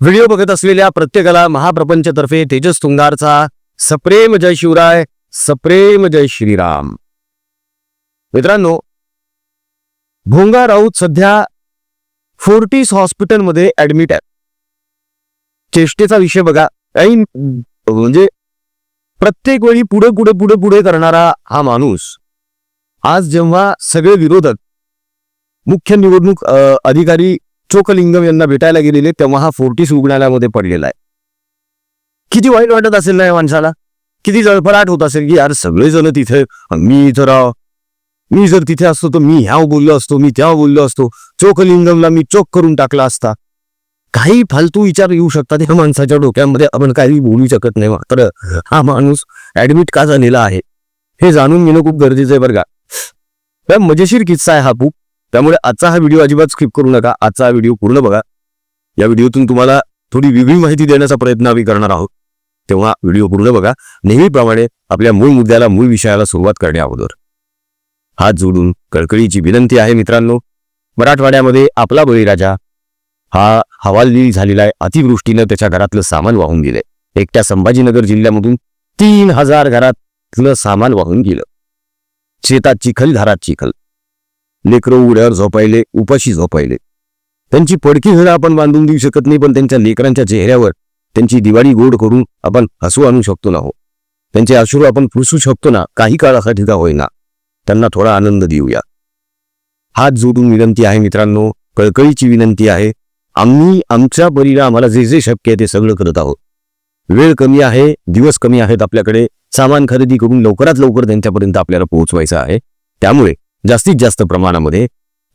Video बघत असलेल्या प्रत्येकाला महाप्रपंचतर्फे तेजस तुंगारचा सप्रेम जय शिवराय सप्रेम जय श्रीराम. मित्रांनो भोंगा राऊत सध्या फोर्टीस हॉस्पिटलमध्ये ऍडमिट आहे चेष्टेचा विषय बघा. ऐन म्हणजे प्रत्येक वेळी पुढे पुढे पुढे पुढे करणारा हा माणूस आज जेव्हा सगळे विरोधक मुख्य निवडणूक अधिकारी चोकलिंगम यांना भेटायला गेलेले तेव्हा हा फोर्टिस रुग्णालयामध्ये पडलेला आहे. किती वाईट वाटत असेल ना या माणसाला? किती जळफळाट होत असेल की यार सगळेजण तिथे मी इथं राव मी जर तिथे असतो तर मी ह्या बोललो असतो मी त्या बोललो असतो. चोकलिंगमला मी चोक करून टाकला असता. काही फालतू विचार येऊ शकतात ह्या माणसाच्या डोक्यामध्ये. आपण काही बोलू शकत नाही मात्र हा माणूस ऍडमिट का झालेला आहे? हे जाणून घेणं खूप गरजेचं आहे बरं का. मजेशीर किस्सा आहे हा खूप. त्यामुळे आजचा हा व्हिडिओ अजिबात स्किप करू नका. आजचा हा व्हिडिओ पूर्ण बघा. या व्हिडिओतून तुम्हाला थोडी वेगळी माहिती देण्याचा प्रयत्न आम्ही करणार आहोत. तेव्हा व्हिडिओ पूर्ण बघा. नेहमीप्रमाणे आपल्या मूळ मुद्द्याला मूळ विषयाला सुरुवात करण्या अगोदर. हात जोडून कळकळीची विनंती आहे मित्रांनो. मराठवाड्यामध्ये आपला बळीराजा हा हवालदिल झालेला आहे. अतिवृष्टीनं त्याच्या घरातलं सामान वाहून गेलंय. एकट्या संभाजीनगर जिल्ह्यामधून तीन हजार घरातलं सामान वाहून गेलं. शेतात चिखल घरात चिखल. लेकरं उड्यावर झोपायले उपाशी झोपायले. त्यांची पडकी घरं आपण बांधून देऊ शकत नाही पण त्यांच्या लेकरांच्या चेहऱ्यावर त्यांची दिवाळी गोड करून आपण हसू आणू शकतो ना हो. त्यांचे अश्रू आपण पुसू शकतो ना काही काळासाठी का होईना. त्यांना थोडा आनंद देऊया. हात जोडून विनंती आहे मित्रांनो कळकळीची विनंती आहे आम्ही आमच्या परीला आम्हाला जे जे शक्य आहे ते सगळं करत आहोत. वेळ कमी आहे दिवस कमी आहेत आपल्याकडे सामान खरेदी करून लवकरात लवकर त्यांच्यापर्यंत आपल्याला पोहोचवायचं आहे. त्यामुळे जास्तीत जास्त प्रमाणामध्ये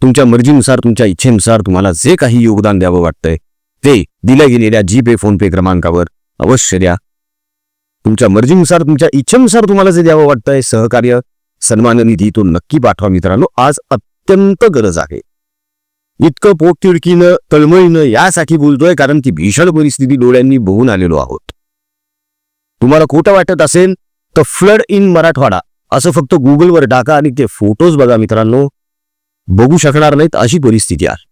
तुमच्या मर्जीनुसार तुमच्या इच्छेनुसार तुम्हाला जे काही योगदान द्यावं वाटतंय ते दिल्या गेलेल्या जी पे फोन पे क्रमांकावर अवश्य द्या. तुमच्या मर्जीनुसार तुमच्या इच्छेनुसार तुम्हाला जे द्यावं वाटतंय सहकार्य सन्मान निधी तो नक्की पाठवा मित्रांनो. आज अत्यंत गरज आहे. इतकं पोटतिडकीनं तळमळीनं यासाठी बोलतोय कारण ती भीषण परिस्थिती डोळ्यांनी बघून आलेलो आहोत. तुम्हाला खोटं वाटत असेल तर फ्लड इन मराठवाडा. असं फक्त गुगलवर टाका आणि ते फोटोज बघा मित्रांनो. बघू शकणार नाहीत अशी परिस्थिती आहे.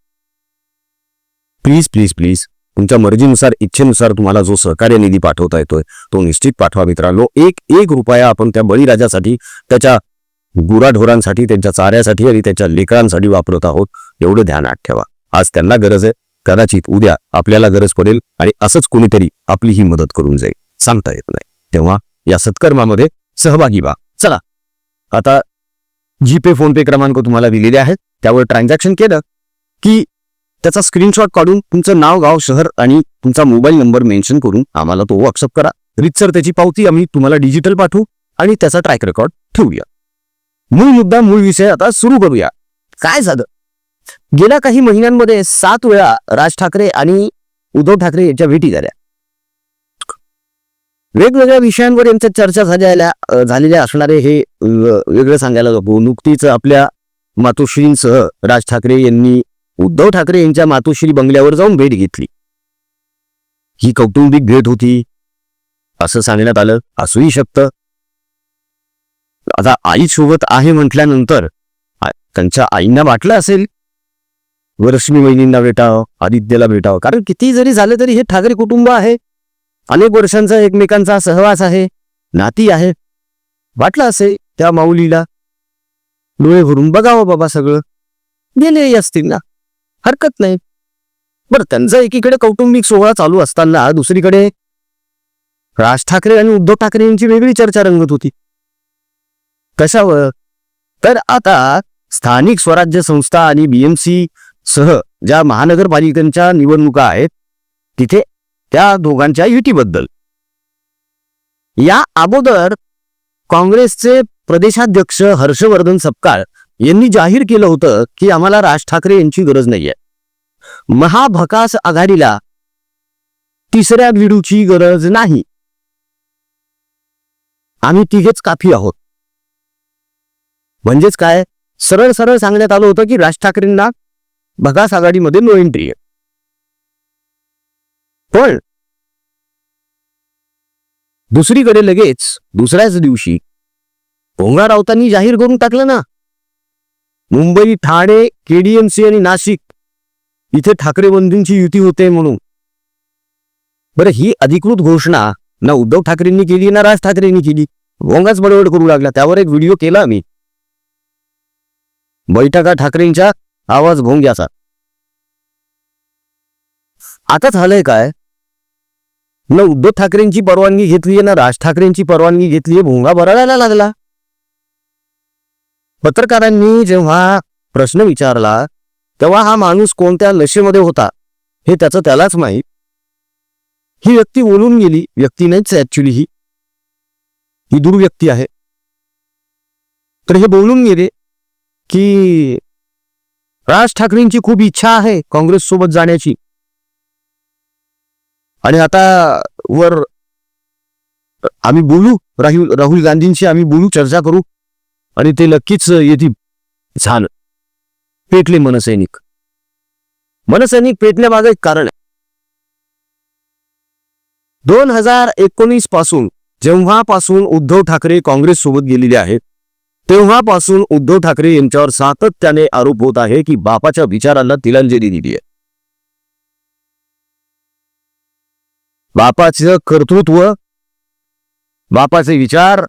प्लीज प्लीज प्लीज तुमच्या मर्जीनुसार इच्छेनुसार तुम्हाला जो सहकार्य निधी पाठवता येतोय तो निश्चित पाठवा मित्रांनो. एक एक रुपया आपण त्या बळीराजासाठी त्याच्या गुराढोरांसाठी त्यांच्या चाऱ्यासाठी आणि त्याच्या लेकरांसाठी वापरत आहोत. एवढं ध्यानात ठेवा. आज त्यांना गरज आहे. कदाचित उद्या आपल्याला गरज पडेल आणि असंच कोणीतरी आपली ही मदत करून जाईल. सांगता येत नाही. तेव्हा या सत्कर्मामध्ये सहभागी व्हा. आता आता जीपे फोन पे क्रमांक तुम्हाला दिलेले आहेत. त्यावर ट्रान्झॅक्शन केलं की त्याचा स्क्रीनशॉट काढून तुमचं नाव गाव शहर आणि तुमचा मोबाईल नंबर मेन्शन करून आम्हाला तो व्हॉट्सअप करा. रितसर त्याची पावती आम्ही तुम्हाला डिजिटल पाठवू आणि त्याचा ट्रॅक रेकॉर्ड ठेवूया. मूळ मुद्दा मूळ विषय आता सुरू करूया. काय झालं? गेल्या काही महिन्यांमध्ये सात वेळा राज ठाकरे आणि उद्धव ठाकरे यांच्या भेटी झाल्या. वेगवेगळ्या विषयांवर यांच्या चर्चा झालेल्या झालेल्या असणारे हे वेगळं सांगायला नको. नुकतीच आपल्या मातोश्रींसह राज ठाकरे यांनी उद्धव ठाकरे यांच्या मातोश्री बंगल्यावर जाऊन भेट घेतली. ही कौटुंबिक भेट होती असं सांगण्यात आलं असूही शकतं आता आई सोबत आहे म्हटल्यानंतर त्यांच्या आईंना वाटलं असेल वरश्मी वहिनींना भेटावं आदित्यला भेटावं कारण किती जरी झालं तरी हे ठाकरे कुटुंब आहे. अनेक वर्षांचा एकमेकांचा सहवास आहे नाती आहे. वाटलं असे त्या माऊलीला. डोळे भरून बघावं बाबा सगळं. गेले असतील ना. हरकत नाही. बरं त्यांचा एकीकडे कौटुंबिक सोहळा चालू असताना दुसरीकडे राज ठाकरे आणि उद्धव ठाकरे यांची वेगळी चर्चा रंगत होती. कशावर? तर आता स्थानिक स्वराज्य संस्था आणि बीएमसी सह ज्या महानगरपालिकांच्या निवडणुका आहेत तिथे त्या दोघांच्या युतीबद्दल. या अगोदर काँग्रेसचे प्रदेशाध्यक्ष हर्षवर्धन सपकाळ यांनी जाहीर केलं होतं की आम्हाला राज ठाकरे यांची गरज नाहीये. महाभकास आघाडीला तिसऱ्या विडूची गरज नाही. आम्ही तिघेच काफी आहोत. म्हणजेच काय? सरळ सरळ सांगण्यात आलं होतं की राज ठाकरेंना भगास आघाडीमध्ये नो एंट्री आहे. पण दुसरीकडे लगेच दुसऱ्याच दिवशी भोंगा राऊतांनी जाहीर करून टाकलं ना. मुंबई ठाणे केडीएमसी आणि नाशिक इथे ठाकरे बंधूंची युती होते म्हणून. बरं ही अधिकृत घोषणा ना उद्धव ठाकरेंनी केली ना राज ठाकरेंनी केली? भोंगाच बडबड करू लागला. त्यावर एक व्हिडिओ केला मी. बैठका ठाकरेंच्या आवाज भोंग्याचा. आता झालंय काय? न उद्धव ठाकरेंची परवानगी घेतलीये ना राज ठाकरेंची परवानगी घेतलीये भोंगा बरळायला लागला. पत्रकारांनी जेव्हा प्रश्न विचारला तेव्हा हा माणूस कोणत्या नशेमध्ये होता हे त्याचं त्यालाच माहीत. ही व्यक्ती बोलून गेली व्यक्ती नाहीच ऍक्च्युली ही ही दुर्व्यक्ती आहे. तर हे बोलून गेले की राज ठाकरेंची खूप इच्छा आहे काँग्रेस सोबत जाण्याची. आणि आता वर आम्ही बोलू राहुल राहुल गांधींशी आम्ही बोलू चर्चा करू आणि ते नक्कीच येतील. झालं. पेटले मनसैनिक. मनसैनिक पेटण्यामागे एक कारण आहे. दोन हजार एकोणीसपासून जेव्हापासून उद्धव ठाकरे काँग्रेस सोबत गेलेले आहेत तेव्हापासून उद्धव ठाकरे यांच्यावर सातत्याने आरोप होत आहे की बापाच्या विचारांना तिलांजली दिली आहे. बापाचं कर्तृत्व बापाचे विचार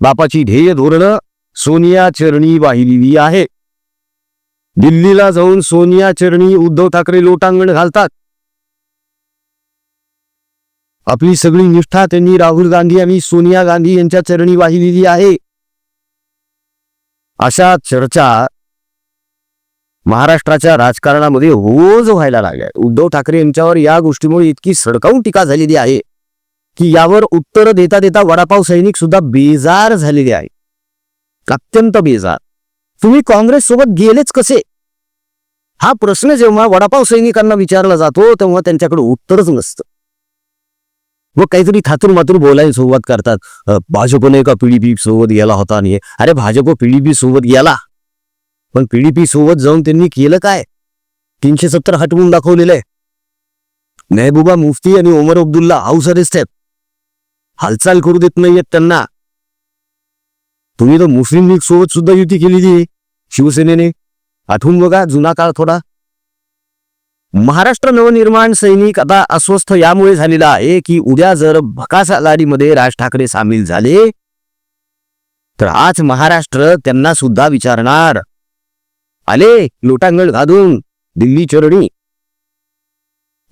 बापाची ध्येय धोरणं सोनिया चरणी वाहिलेली आहे. दिल्लीला जाऊन सोनिया चरणी उद्धव ठाकरे लोटांगण घालतात. आपली सगळी निष्ठा त्यांनी राहुल गांधी आणि सोनिया गांधी यांच्या चरणी वाहिलेली आहे. अशा चर्चा महाराष्ट्राच्या राजकारणामध्ये रोज व्हायला लागल्या उद्धव ठाकरे यांच्यावर या गोष्टीमुळे इतकी सडकावून टीका झालेली आहे की यावर उत्तर देता देता वडापाव सैनिक सुद्धा बेजार झालेले आहे अत्यंत बेजार. तुम्ही काँग्रेस सोबत गेलेच कसे? हा प्रश्न जेव्हा वडापाव सैनिकांना विचारला जातो तेव्हा त्यांच्याकडे उत्तरच नसतं. व काहीतरी थातूर मातूर बोलायला सुरुवात करतात. भाजपने का पीडीपी सोबत गेला होता आणि अरे भाजप पीडीपी सोबत गेला. पण पीडीपी सोबत जाऊन त्यांनी केलं काय? तीनशे सत्तर हटवून दाखवलेलं आहे. मेहबूबा मुफ्ती आणि ओमर अब्दुल्ला हाऊस अरेस्ट आहेत. हालचाल करू देत नाहीयेत त्यांना. तुम्ही तर मुस्लिम लीग सोबत सुद्धा युती केली ती शिवसेनेने. आठवून बघा जुना काळ थोडा. महाराष्ट्र नवनिर्माण सैनिक आता अस्वस्थ यामुळे झालेला आहे की उद्या जर भकास राज ठाकरे सामील झाले तर आज महाराष्ट्र त्यांना सुद्धा विचारणार. आले लोटांगण घालून दिल्ली चरणी.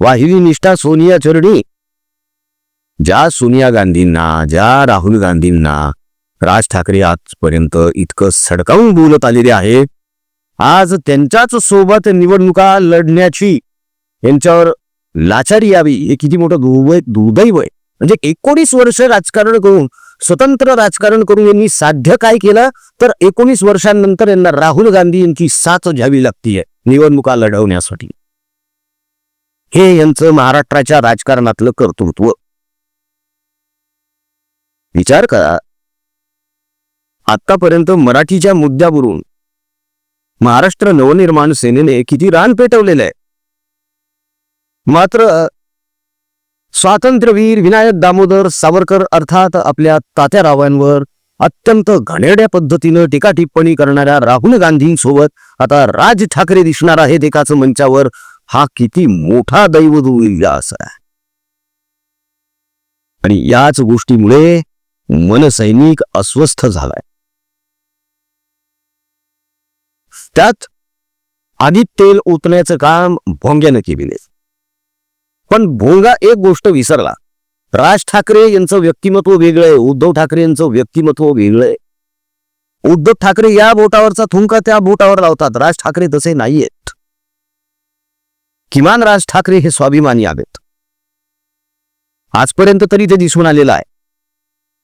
वाहिली निष्ठा सोनिया चरणी. ज्या सोनिया गांधींना ज्या राहुल गांधींना राज ठाकरे आजपर्यंत इतकं सडकावून बोलत आलेले आहे आज त्यांच्याच सोबत निवडणुका लढण्याची यांच्यावर लाचारी यावी हे किती मोठं दुर्वय दुर्दैव आहे. म्हणजे एकोणीस वर्ष राजकारण करून स्वतंत्र राजकारण करून यांनी साध्य काय केलं? तर एकोणीस वर्षांनंतर यांना राहुल गांधी यांची साथ घ्यावी लागतीये निवडणुका लढवण्यासाठी. हे यांचं महाराष्ट्राच्या राजकारणातलं कर्तृत्व. विचार करा. आतापर्यंत मराठीच्या मुद्द्यावरून महाराष्ट्र नवनिर्माण सेनेने किती रान पेटवलेलं आहे? मात्र स्वातंत्र्यवीर विनायक दामोदर सावरकर अर्थात आपल्या तात्यारावांवर अत्यंत घणेरड्या पद्धतीनं टीका टिप्पणी करणाऱ्या राहुल गांधींसोबत आता राज ठाकरे दिसणार आहेत एकाच मंचावर. हा किती मोठा दैवत होईल असा. आणि याच गोष्टीमुळे मनसैनिक अस्वस्थ झालाय. त्यात आदित्य तेल ओतण्याचं काम भोंग्यानं केलेलं पण भोंगा एक गोष्ट विसरला. राज ठाकरे यांचं व्यक्तिमत्व वेगळं आहे उद्धव ठाकरे यांचं व्यक्तिमत्व वेगळं आहे. उद्धव ठाकरे या बोटावरचा थुंका त्या बोटावर लावतात राज ठाकरे तसे नाहीयेत. किमान राज ठाकरे हे स्वाभिमानी आहेत. आजपर्यंत तरी ते दिसून आलेलं आहे.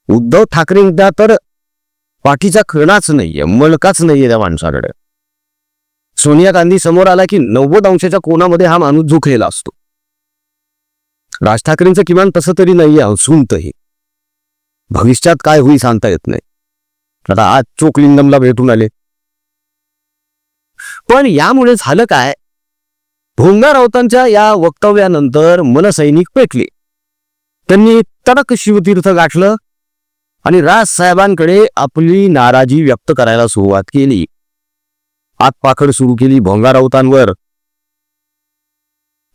उद्धव ठाकरेंना तर पाठीचा खणाच नाहीये मळकाच नाहीये त्या माणसाकडे. सोनिया गांधी समोर आला की नव्वद अंशाच्या कोणामध्ये हा माणूस झुकलेला असतो. राज ठाकरेंचं किमान तसं तरी नाहीये असूनतही भविष्यात काय होईल सांगता येत नाही. आता आज चोकलिंगमला भेटून आले. पण यामुळे झालं काय? भोंगा राऊतांच्या या वक्तव्यानंतर मनसैनिक पेटले. त्यांनी तडक शिवतीर्थ गाठलं आणि राज साहेबांकडे आपली नाराजी व्यक्त करायला सुरुवात केली. आतपाखड सुरू केली भोंगा राऊतांवर.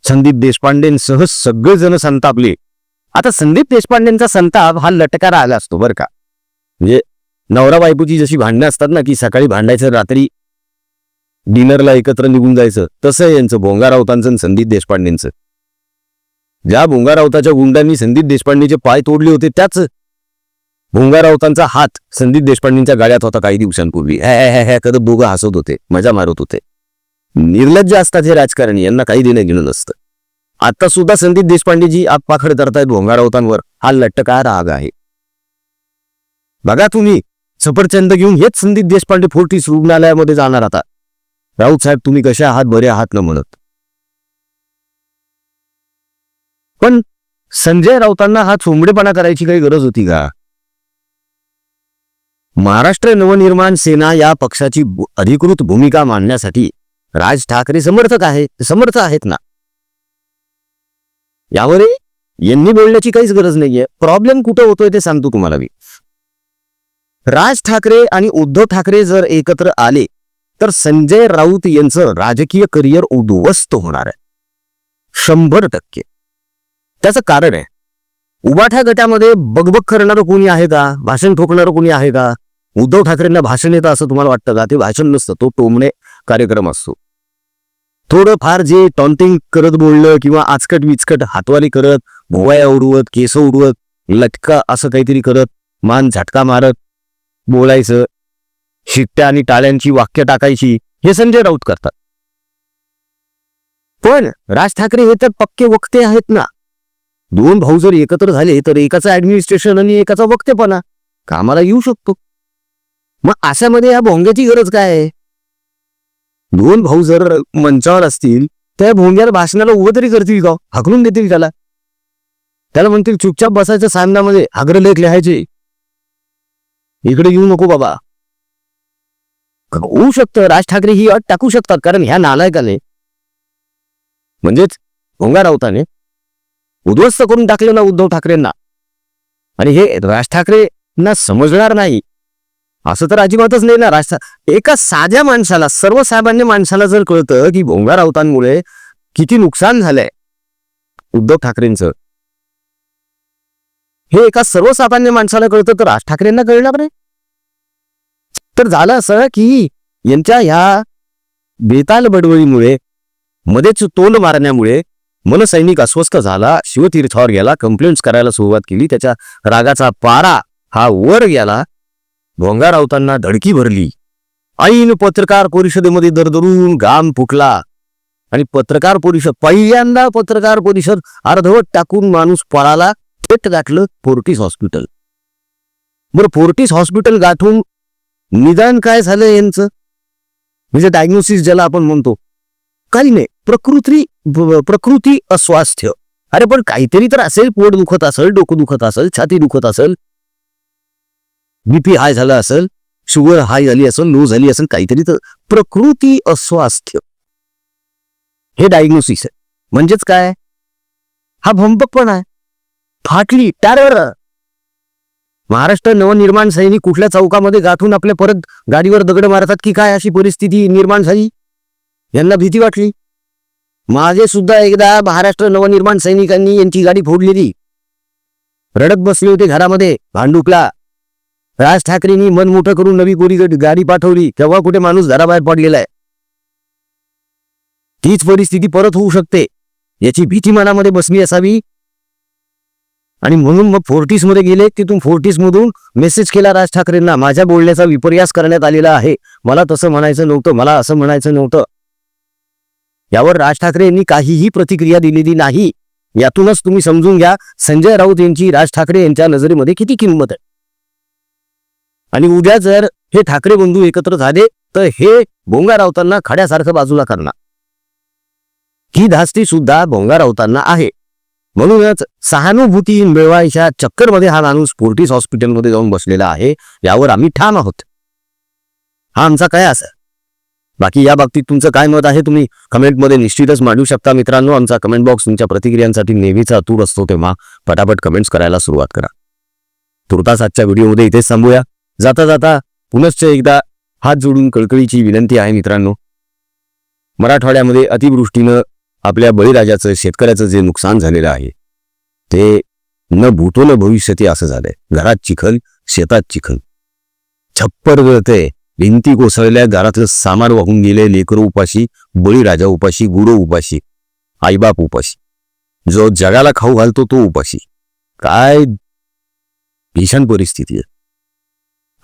संदीप देशपांडेंसह सगळेजण संतापले. आता संदीप देशपांडेंचा संताप हा लटकारा आला असतो बरं का. म्हणजे नवरा बायकोची जशी भांडणं असतात ना की सकाळी भांडायचं रात्री डिनरला एकत्र निघून जायचं तसं यांचं भोंगा राऊतांचं आणि संदीप देशपांडेंचं. ज्या भोंगा राऊताच्या गुंडांनी संदीप देशपांडेचे पाय तोडले होते त्याच भोंगा राऊतांचा हात संदीप देशपांडेंच्या गाड्यात होता काही दिवसांपूर्वी. हॅ हॅ हॅ कदम दोघं हसत होते मजा मारत होते. निर्लज्ज असतात हे राजकारणी यांना काही देणं घेणं नसतं. आता सुद्धा संदीप देशपांडेजी आतपाखड करतायत भोंगारावतांवर हा लट्टका राग आहे. बघा तुम्ही सफरचंद घेऊन हेच संदीप देशपांडे फोर्टीस रुग्णालयामध्ये जाणार आता. राऊत साहेब तुम्ही कसे आहात बरे आहात न म्हणत. पण संजय राऊतांना हा चोंबडेपणा करायची काही गरज होती का? महाराष्ट्र नवनिर्माण सेना या पक्षाची अधिकृत भूमिका मांडण्यासाठी राज ठाकरे समर्थक आहे समर्थ आहेत ना? यावर? यांनी बोलण्याची काहीच गरज नाहीये. प्रॉब्लेम कुठं होतोय ते सांगतो तुम्हाला मी. राज ठाकरे आणि उद्धव ठाकरे जर एकत्र आले तर संजय राऊत यांचं राजकीय करिअर उद्ध्वस्त होणार आहे. शंभर टक्के. त्याचं कारण आहे उबाठा गटामध्ये बगबग करणारं कोणी आहे का? भाषण ठोकणारं कोणी आहे का? उद्धव ठाकरेंना भाषण येतं असं तुम्हाला वाटतं का? ते भाषण नसतं तो टोमणे कार्यक्रम असतो. थोडं फार जे टॉन्टिंग करत बोललं किंवा आचकट विचकट हातवाली करत भोवया उडवत केस उडवत लटका असं काहीतरी करत मान झटका मारत बोलायचं शिट्ट्या आणि टाळ्यांची वाक्य टाकायची हे संजय राऊत करतात. पण राज ठाकरे हे तर पक्के वक्ते आहेत ना. दोन भाऊ जर एकत्र झाले तर एकाचं ऍडमिनिस्ट्रेशन आणि एकाचा वक्तेपणा कामाला येऊ शकतो. मग अशामध्ये या भोंग्याची गरज काय आहे? दोन भाऊ जर मंचावर असतील त्या भोंग्याला भाषणाला उभं तरी करतील का? हकलून देतील त्याला. त्याला म्हणतील चुपचाप बसायचं सामन्यामध्ये अग्रलेख लिहायचे. इकडे येऊ नको बाबा. होऊ शकतं? राज ठाकरे ही अट टाकू शकतात कारण ह्या नालायकाने. म्हणजेच भोंगा राऊताने उद्ध्वस्त करून टाकले ना उद्धव ठाकरेंना. आणि हे राज ठाकरेंना समजणार नाही. असं तर अजिबातच नाही ना. राज एका साध्या माणसाला सर्वसामान्य माणसाला जर कळतं की भोंगा राऊतांमुळे किती नुकसान झालंय उद्धव ठाकरेंचं हे एका सर्वसामान्य माणसाला कळतं तर राज ठाकरेंना कळणार नाही. तर झालं असं की यांच्या ह्या बेताल बडवळीमुळे मध्येच तोंड मारण्यामुळे मनसैनिक अस्वस्थ झाला शिवतीर्थावर गेला कंप्लेंट्स करायला सुरुवात केली त्याच्या रागाचा पारा हा वर गेला भोंगा राऊतांना धडकी भरली. ऐन पत्रकार परिषदेमध्ये दरदरून घाम फुटला. आणि पत्रकार परिषद पहिल्यांदा पत्रकार परिषद अर्धवट टाकून माणूस पळाला थेट गाठलं फोर्टिस हॉस्पिटल. बरं फोर्टिस हॉस्पिटल गाठून निदान काय झालं यांचं? म्हणजे डायग्नोसिस ज्याला आपण म्हणतो. काही नाही प्रकृती प्रकृती अस्वास्थ्य. अरे पण काहीतरी तर असेल पोट दुखत असेल डोकं दुखत असेल छाती दुखत असेल. बीपी हाय झाला असेल शुगर हाय झाली असेल लो झाली असेल काहीतरी तर प्रकृती अस्वास्थ्य. हे डायग्नोसिस आहे. म्हणजेच काय? हा भंपकपणा आहे. फाटली टॅरर. महाराष्ट्र नवनिर्माण सैनिक कुठल्या चौकामध्ये गाठून आपल्या परत गाडीवर दगड मारतात की काय अशी परिस्थिती निर्माण झाली? यांना भीती वाटली? माझे सुद्धा एकदा महाराष्ट्र नवनिर्माण सैनिकांनी यांची गाडी फोडलेली. रडत बसले होते घरामध्ये. भांडुकला राज ठाकरेंनी मन मोठं करून नवी कोरी गाडी पाठवली तेव्हा कुठे माणूस घराबाहेर पडलेला आहे. तीच परिस्थिती परत होऊ शकते. याची भीती मनामध्ये बसली असावी. आणि म्हणून मग फोर्टीसमध्ये गेले तिथून फोर्टीसमधून मेसेज केला राज ठाकरेंना माझ्या बोलण्याचा विपर्यास करण्यात आलेला आहे. मला तसं म्हणायचं नव्हतं मला असं म्हणायचं नव्हतं. यावर राज ठाकरे यांनी काहीही प्रतिक्रिया दिलेली नाही. यातूनच तुम्ही समजून घ्या संजय राऊत यांची राज ठाकरे यांच्या नजरेमध्ये किती किंमत आहे. आणि उद्या जर हे ठाकरे बंधू एकत्र झाले तर हे भोंगा रावतांना खड्यासारखं बाजूला करणार. ही धास्ती सुद्धा भोंगा रावतांना आहे. म्हणूनच सहानुभूती मिळवायच्या चक्करमध्ये हा माणूस फोर्टिस हॉस्पिटलमध्ये जाऊन बसलेला आहे यावर आम्ही ठाम आहोत. हा आमचा काय असा बाकी या बाबतीत तुमचं काय मत आहे तुम्ही कमेंटमध्ये निश्चितच मांडू शकता मित्रांनो. आमचा कमेंट बॉक्स तुमच्या प्रतिक्रियांसाठी नेहमीचा अतूर असतो तेव्हा पटापट कमेंट्स करायला सुरुवात करा. तुर्तास आजच्या व्हिडिओमध्ये इथेच थांबूया. जाता जाता पुनश्च एकदा हात जोडून कळकळीची विनंती आहे मित्रांनो. मराठवाड्यामध्ये अतिवृष्टीनं आपल्या बळीराजाचं शेतकऱ्याचं जे नुकसान झालेलं आहे ते न भूतो न भविष्यती असं झालंय. घरात चिखल शेतात चिखल. छप्पर गळते भिंती कोसळल्या घरातलं सामान वाहून गेले लेकरं उपाशी बळीराजा उपाशी गुरु उपाशी आईबाप उपाशी. जो जगाला खाऊ घालतो तो उपाशी. काय भीषण परिस्थिती आहे.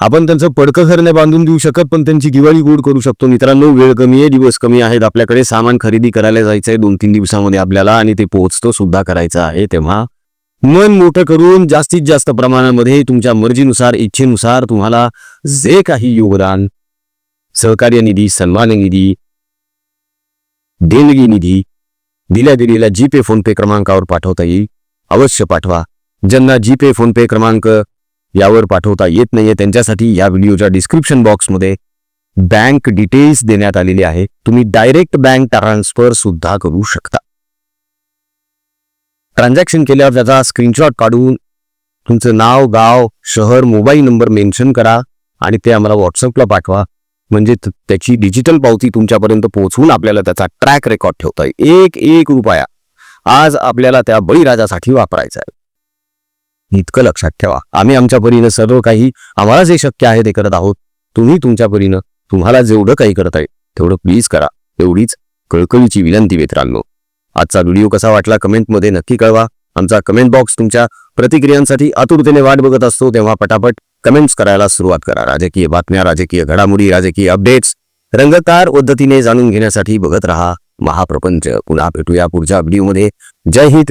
आपण त्यांचं पडकं घर नाही बांधून देऊ शकत पण त्यांची दिवाळी गोड करू शकतो. मित्रांनो वेळ कमी आहे दिवस कमी आहेत. आपल्याकडे सामान खरेदी करायला जायचंय. दोन तीन दिवसामध्ये आपल्याला आणि ते पोहोचतो सुद्धा करायचं आहे तेव्हा. मन मोठं करून जास्तीत जास्त प्रमाणामध्ये तुमच्या मर्जीनुसार इच्छेनुसार तुम्हाला जे काही योगदान सहकार्य निधी सन्मान निधी देणगी निधी दिल्या दिलेल्या जीपे फोनपे क्रमांकावर पाठवता येईल. अवश्य पाठवा. ज्यांना जीपे फोनपे क्रमांक यावर पाठवता येत नाहीये. त्यांच्यासाठी या व्हिडिओच्या डिस्क्रिप्शन बॉक्समध्ये बँक डिटेल्स देण्यात आलेली आहे. तुम्ही डायरेक्ट बँक ट्रान्सफर सुद्धा करू शकता. ट्रान्झॅक्शन केल्यावर त्याचा स्क्रीनशॉट काढून तुमचं नाव गाव शहर मोबाईल नंबर मेन्शन करा आणि ते आम्हाला व्हॉट्सअपला पाठवा. म्हणजे त्याची डिजिटल पावती तुमच्यापर्यंत पोहोचवून आपल्याला त्याचा ट्रॅक रेकॉर्ड ठेवता येईल. एक एक रुपया आज आपल्याला त्या बळीराजासाठी वापरायचा आहे. इतकं लक्षात ठेवा. आम्ही आमच्या परीनं सर्व काही आम्हाला जे शक्य आहे ते करत आहोत. तुम्ही तुमच्या परीनं तुम्हाला जेवढं काही करत आहे तेवढं प्लीज करा. एवढीच कळकळीची विनंती मित्रांनो. आजचा व्हिडिओ कसा वाटला कमेंटमध्ये नक्की कळवा. आमचा कमेंट बॉक्स तुमच्या प्रतिक्रियांसाठी आतुरतेने वाट बघत असतो तेव्हा पटापट कमेंट्स करायला सुरुवात करा. राजकीय बातम्या राजकीय घडामोडी राजकीय अपडेट्स रंगकार पद्धतीने जाणून घेण्यासाठी बघत रहा महाप्रपंच. पुन्हा भेटूया पुढच्या व्हिडिओमध्ये जय हिंद.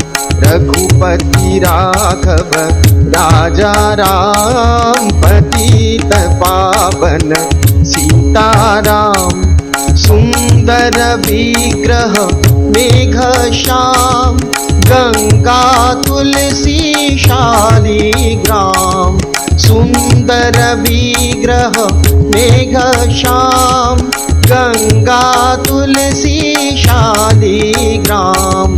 रघुपति राघव, राजा राम, पतित पावन, सीताराम सुन्दर विग्रह, मेघ श्याम गङ्गा तुलसी शालिग्राम सुन्दर विग्रह, मेघ श्याम गङ्गा तुलसी शालिग्राम